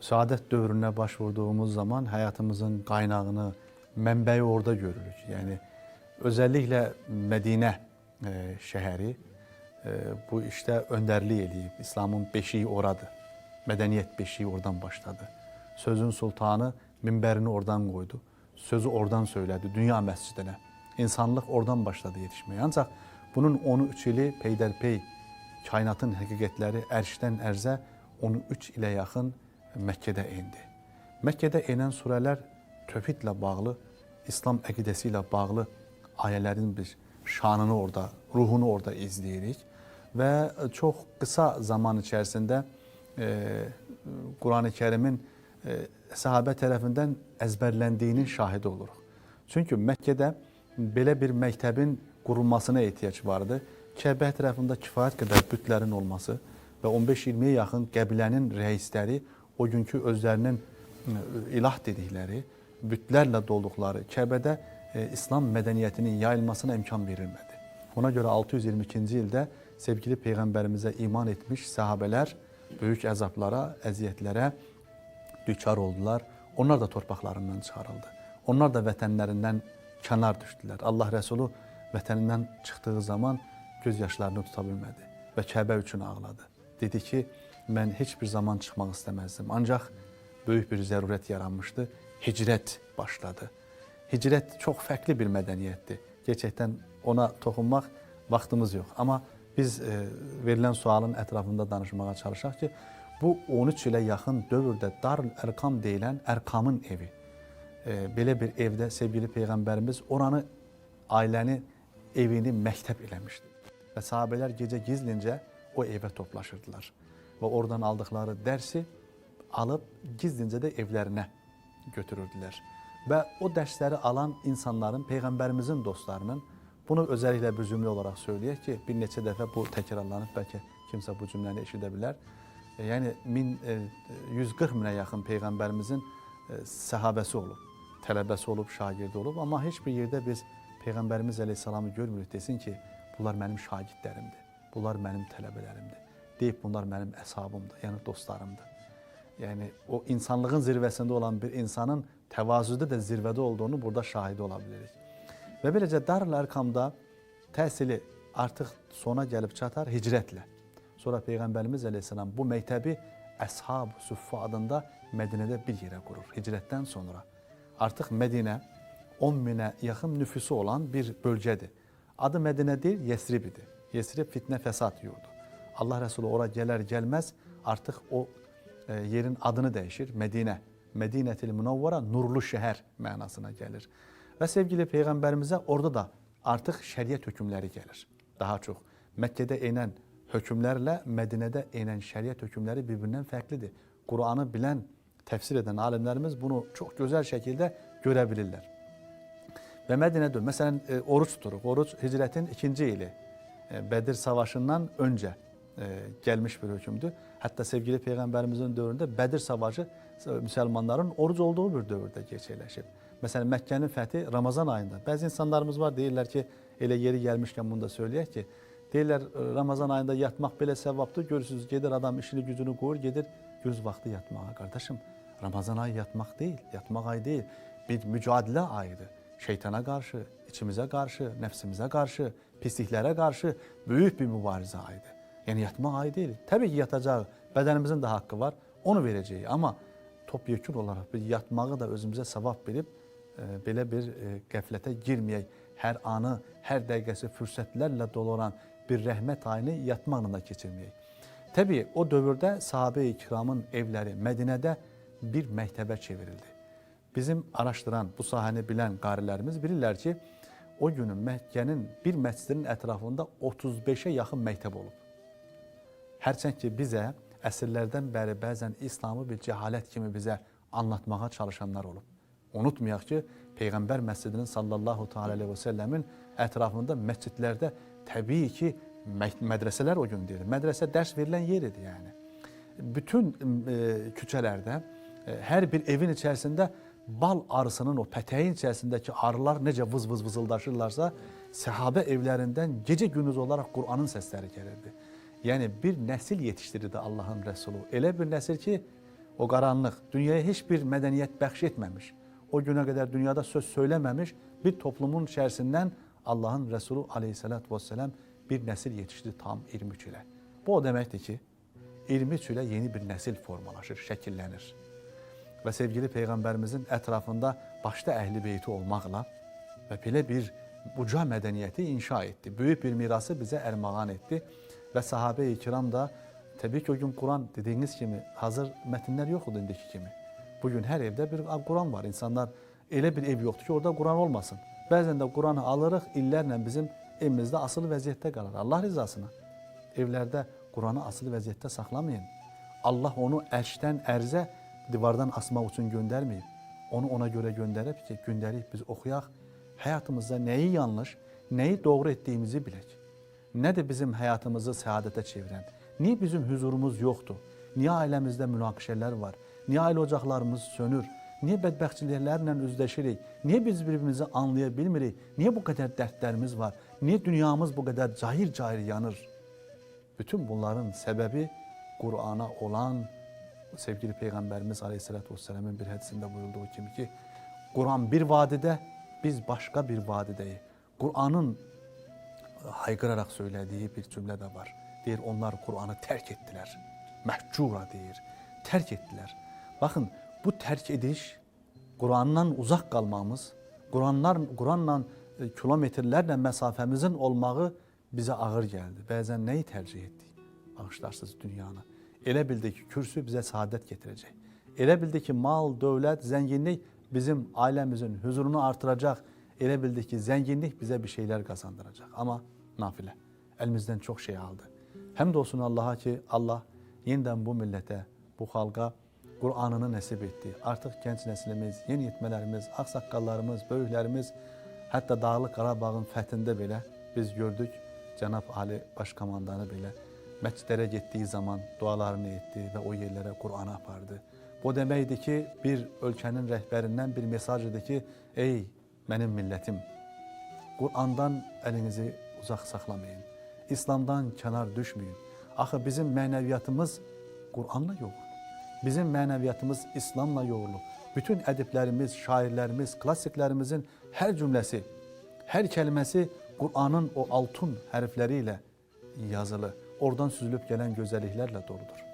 saadet dövrüne başvurduğumuz zaman hayatımızın kaynağını, menbeyi orada görürük. Yani özellikle Medine e, şehri e, bu işte önderliği edip İslam'ın beşiği oradı. Medeniyet beşiği oradan başladı. Sözün sultanı minberini oradan koydu. Sözü oradan söyledi dünya mescidine. İnsanlık oradan başladı yetişmeye. Ancak bunun 13 ili peyderpey kainatın həqiqətləri ərşdən ərzə 13 ilə yaxın Məkkədə indi. Məkkədə enən surələr tövhidlə bağlı, İslam əqidəsi ilə bağlı ayələrin bir şanını orada, ruhunu orada izləyirik və çox qısa zaman içərisində e, Qurani Kərimin e, sahabə tərəfindən əzbərləndiyinin şahidi oluruq. Çünki Məkkədə belə bir məktəbin qurulmasına ehtiyac vardı. Kəbə ətrafında kifayət qədər bütlərin olması və 15-20-yə yaxın qəbilənin rəisləri o günkü özlərinin ə, ilah dedikləri bütlərlə dolduqları Kəbədə ə, İslam mədəniyyətinin yayılmasına imkan verilmədi. Ona görə 622-ci ildə sevgili peyğəmbərimizə iman etmiş sahabelər böyük əzablara, əziyyətlərə düçar oldular. Onlar da torpaqlarından çıxarıldı. Onlar da vətənlərindən kənar düşdülər. Allah Rəsulu vətənindən çıxdığı zaman göz yaşlarını tuta bilmədi və Kəbə ağladı. Dedi ki, mən heç bir zaman çıxmaq istəməzdim. Ancaq böyük bir zərurət yaranmışdı. Hicrət başladı. Hicrət çox fərqli bir mədəniyyətdir. Gerçəkdən ona toxunmaq vaxtımız yox. Amma biz e, verilən sualın ətrafında danışmağa çalışaq ki, bu 13 ilə yaxın dövrdə Darül Ərkam deyilən Ərkamın evi. E, belə bir evdə sevgili peyğəmbərimiz oranı ailəni evini məktəb eləmişdi. Və sahabelər gecə gizlincə o evə toplaşırdılar. Və oradan aldıqları dərsi alıb gizlincə də evlərinə götürürdülər. Və o dərsləri alan insanların, Peyğəmbərimizin dostlarının, bunu özəlliklə bir cümlə olaraq söyləyək ki, bir neçə dəfə bu təkrarlanıb, bəlkə kimsə bu cümləni eşidə bilər. E, Yəni 1000, e, 140 minə yaxın Peyğəmbərimizin e, səhabəsi olub, tələbəsi olub, şagirdi olub. Amma heç bir biz Peyğəmbərimiz əleyhissalamı görmürük desin ki, bunlar mənim şagirdlərimdir, bunlar mənim tələbələrimdir. Deyib bunlar mənim əshabımdır, yəni dostlarımdır. Yəni o insanlığın zirvəsində olan bir insanın təvazüdə də zirvədə olduğunu burada şahidi ola bilirik. Və beləcə Darül Ərkamda təhsili artıq sona gəlib çatar hicrətlə. Sonra Peyğəmbərimiz əleyhissalam bu məktəbi Əshab Suffa adında Mədinədə bir yerə qurur hicrətdən sonra. Artıq Mədinə 10 minə yaxın nüfusu olan bir bölgədir. Adı Mədinə deyil, Yesrib idi. Yesrib fitnə fəsad yurdu. Allah Rəsulü ora gələr gəlməz artıq o e, yerin adını dəyişir. Mədinə. Mədinətil Munavvara nurlu şəhər mənasına gəlir. Və sevgili peyğəmbərimizə orada da artıq şəriət hökmləri gəlir. Daha çox Məkkədə enən hökmlərlə Mədinədə enən şəriət hökmləri bir-birindən fərqlidir. Qur'anı bilən, təfsir edən alimlərimiz bunu çox gözəl şəkildə görə bilirlər. Və Mədinədə məsələn e, oruç tuturuq. Oruç hicrətin ikinci ili e, Bədir savaşından öncə e, gəlmiş bir hökmdür. Hətta sevgili peyğəmbərimizin dövründə Bədir savaşı e, müsəlmanların oruc olduğu bir dövrdə gerçəkləşib. Məsələn Məkkənin fəthi Ramazan ayında. Bəzi insanlarımız var deyirlər ki, elə yeri gəlmişkən bunu da söyləyək ki, deyirlər e, Ramazan ayında yatmaq belə səvabdır. Görürsüz gedir adam işini gücünü qoyur, gedir güz vaxtı yatmağa. Qardaşım, Ramazan ayı yatmaq deyil, yatmaq ayı deyil. Bir mücadilə ayıdır. Şeytana qarşı, içimizə qarşı, nəfsimizə qarşı, pisliklərə qarşı böyük bir mübarizə ayıdır. Yəni yatmaq ayı deyil. Təbii ki yatacaq, bədənimizin də haqqı var, onu verəcəyik. Amma topyekun olaraq bir yatmağı da özümüzə savab bilib e, belə bir e, qəflətə girməyək. Hər anı, hər dəqiqəsi fürsətlərlə dolu olan bir rəhmət ayını yatmaqla da keçirməyək. Təbii o dövrdə sahabe-i kiramın evləri Mədinədə bir məktəbə çevrildi. Bizim araşdıran, bu sahəni bilən qarilərimiz bilirlər ki, o günün Məkkənin bir məscidinin ətrafında 35-ə yaxın məktəb olub. Hərçənd ki, bizə əsrlərdən bəri bəzən İslamı bir cəhalət kimi bizə anlatmağa çalışanlar olub. Unutmayaq ki, Peyğəmbər məscidinin sallallahu teala aleyhi və səlləmin ətrafında məscidlərdə təbii ki, mədrəsələr o gün deyil. Mədrəsə dərs verilən yer idi yəni. Bütün e, küçələrdə, e, hər bir evin içərisində bal arısının o pətəyin içərisindəki arılar necə vız-vız vızıldaşırlarsa, səhabə evlərindən gecə-gündüz olaraq Qur'anın səsləri gəlirdi. Yəni bir nəsil yetişdirirdi Allahın Rəsulu. Elə bir nəsil ki, o qaranlıq, dünyaya heç bir mədəniyyət bəxş etməmiş, o günə qədər dünyada söz söyləməmiş bir toplumun içərisindən Allahın Rəsulu aleyhissalatü vesselam bir nəsil yetişdi tam 23 ilə. Bu o deməkdir ki, 23 ilə yeni bir nəsil formalaşır, şəkillənir. Və sevgili Peyğəmbərimizin ətrafında başda əhli beyti olmaqla və belə bir uca mədəniyyəti inşa etdi. Böyük bir mirası bizə ərmağan etdi və sahabe-i kiram da təbii ki o gün Quran dediyiniz kimi hazır yox idi indiki kimi. Bugün hər evdə bir Quran var. İnsanlar elə bir ev yoxdur ki, orada Quran olmasın. Bəzən də Quranı alırıq, illərlə bizim evimizdə asılı vəziyyətdə qalır. Allah rızasına. Evlərdə Quranı asılı vəziyyətdə saxlamayın. Allah onu ərşdən ərzə divardan asmaq üçün göndərməyib. Onu ona görə göndərib ki, gündəlik biz oxuyaq, həyatımızda nəyi yanlış, nəyi doğru etdiyimizi bilək. Nədir bizim həyatımızı səadətə çevirən? Niyə bizim huzurumuz yoxdur? Niyə ailəmizdə münaqişələr var? Niyə ailə ocaqlarımız sönür? Niyə bədbəxtçiliklərlə üzləşirik? Niyə biz bir-birimizi anlaya bilmirik? Niyə bu qədər dərdlərimiz var? Niyə dünyamız bu qədər cahir-cahir yanır? Bütün bunların səbəbi Qur'ana olan sevgili Peyğəmbərimiz Aleyhisselatü Vesselam'ın bir hədisində buyurduğu kimi ki, Quran bir vadidə, biz başqa bir vadidəyik. Qur'anın haykırarak söylediği bir cümle de var. Deyir onlar Kur'an'ı terk ettiler. Mehcura deyir. Terk ettiler. Bakın bu terk ediş Kur'an'dan uzak kalmamız, Kur'anlar Kur'an'la e, kilometrelerle mesafemizin olmağı bize ağır geldi. Bazen neyi tercih ettik? Bağışlarsınız dünyanı. Elə bildi ki, kürsü bize saadet getirecek. Elə bildi ki, mal, dövlət, zənginlik bizim ailemizin huzurunu artıracak. Elə bildi ki, zənginlik bize bir şeyler kazandıracak. Ama nafile. Elimizden çok şey aldı. Hem de olsun Allah'a ki Allah yeniden bu millete, bu halka Kur'an'ını nasip etti. Artık genç neslimiz, yeni yetmelerimiz, aksakallarımız, böyüklerimiz, hatta Dağlı Qarabağın fəthində belə biz gördük Cenab Ali Başkomandanı belə məscidlərə getdiyi zaman dualarını etdi və o yerlərə Qur'anı apardı. Bu deməkdir ki, bir ölkənin rəhbərindən bir mesaj idi ki, ey mənim millətim, Qur'andan əlinizi uzaq saxlamayın. İslamdan kənar düşməyin. Axı bizim mənəviyyatımız Qur'anla yoğrulur. Bizim mənəviyyatımız İslamla yoğrulur. Bütün ədiblərimiz, şairlərimiz, klassiklərimizin hər cümləsi, hər kəlməsi Qur'anın o altın hərfləri ilə yazılı. Oradan süzülüb gələn gözəlliklərlə doludur.